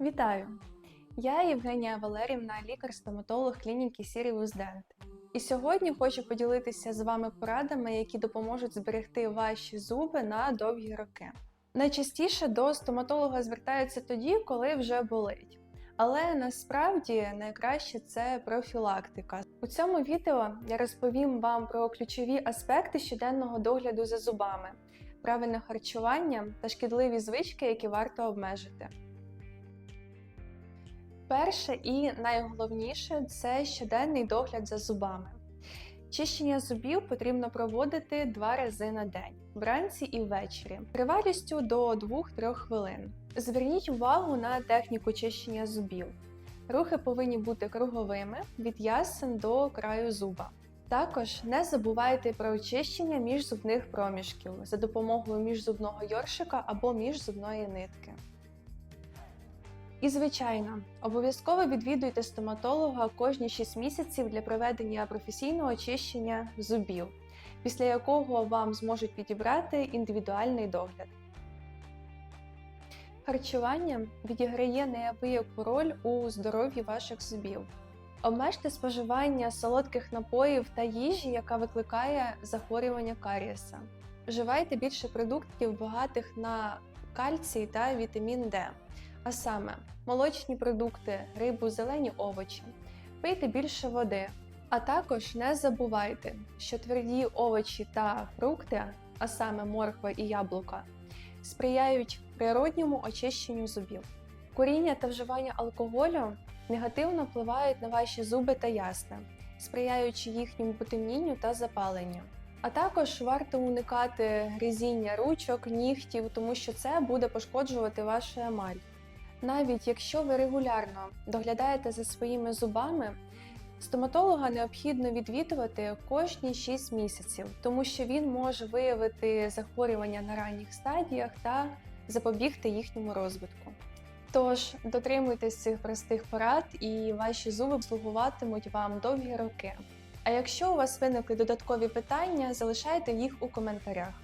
Вітаю! Я Євгенія Валерівна, лікар-стоматолог клініки Sirius Dent. І сьогодні хочу поділитися з вами порадами, які допоможуть зберегти ваші зуби на довгі роки. Найчастіше до стоматолога звертаються тоді, коли вже болить. Але насправді найкраще це профілактика. У цьому відео я розповім вам про ключові аспекти щоденного догляду за зубами, правильне харчування та шкідливі звички, які варто обмежити. Перше і найголовніше це щоденний догляд за зубами. Чищення зубів потрібно проводити два рази на день вранці і ввечері, тривалістю до 2-3 хвилин. Зверніть увагу на техніку чищення зубів. Рухи повинні бути круговими від ясен до краю зуба. Також не забувайте про очищення міжзубних проміжків за допомогою міжзубного йоршика або міжзубної нитки. І, звичайно, обов'язково відвідуйте стоматолога кожні 6 місяців для проведення професійного очищення зубів, після якого вам зможуть підібрати індивідуальний догляд. Харчування відіграє неабияку роль у здоров'ї ваших зубів. Обмежте споживання солодких напоїв та їжі, яка викликає захворювання карієса. Вживайте більше продуктів, багатих на кальцій та вітамін Д а саме молочні продукти, рибу, зелені овочі, пийте більше води. А також не забувайте, що тверді овочі та фрукти, а саме морква і яблука, сприяють природньому очищенню зубів. Куріння та вживання алкоголю негативно впливають на ваші зуби та ясна, сприяючи їхньому потемнінню та запаленню. А також варто уникати гризіння ручок, нігтів, тому що це буде пошкоджувати вашу емаль. Навіть якщо ви регулярно доглядаєте за своїми зубами, стоматолога необхідно відвідувати кожні 6 місяців, тому що він може виявити захворювання на ранніх стадіях та запобігти їхньому розвитку. Тож дотримуйтесь цих простих порад, і ваші зуби слугуватимуть вам довгі роки. А якщо у вас виникли додаткові питання, залишайте їх у коментарях.